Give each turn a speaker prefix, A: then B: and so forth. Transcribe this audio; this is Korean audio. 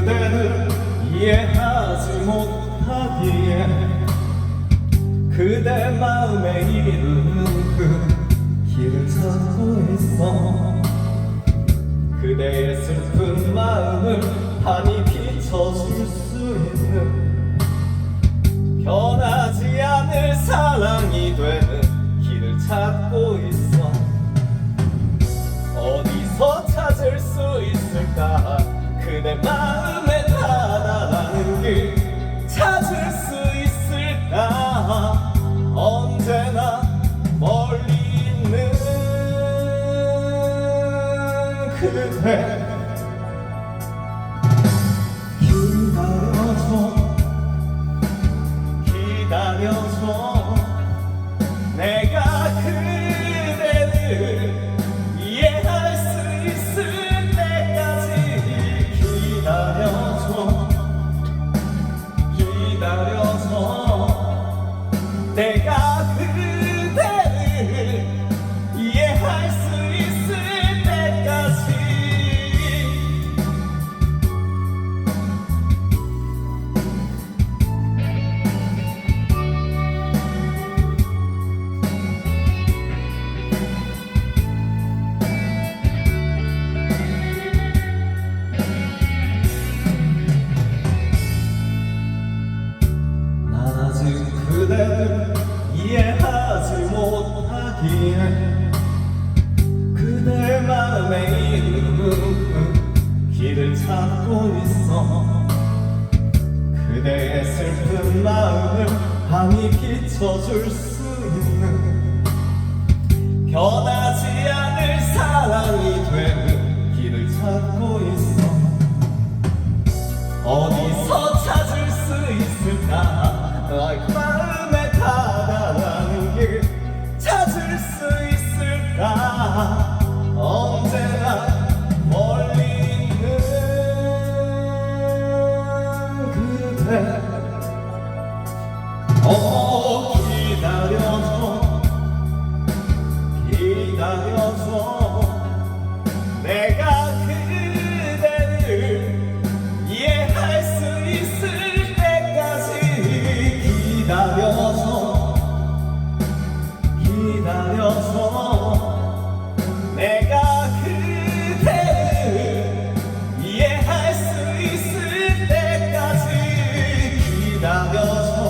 A: 그대를 이해하지 못하기에 그대 마음에 이르는 그 길을 찾고 있어. 그대의 슬픈 마음을 환히 비춰줄 수 있는 변하 그대 기다려줘 기다려줘 기는 그대 마음에 있는 길을 찾고 있어. 그대의 슬픈 마음을 밤이 비춰줄 수 있는 변하지 않을 사랑이 되는 길을 찾고 있어. 어디서 찾을 수 있을까? 아, like 기다려서 기다려서 내가 그대를 이해할 수 있을 때까지 기다려서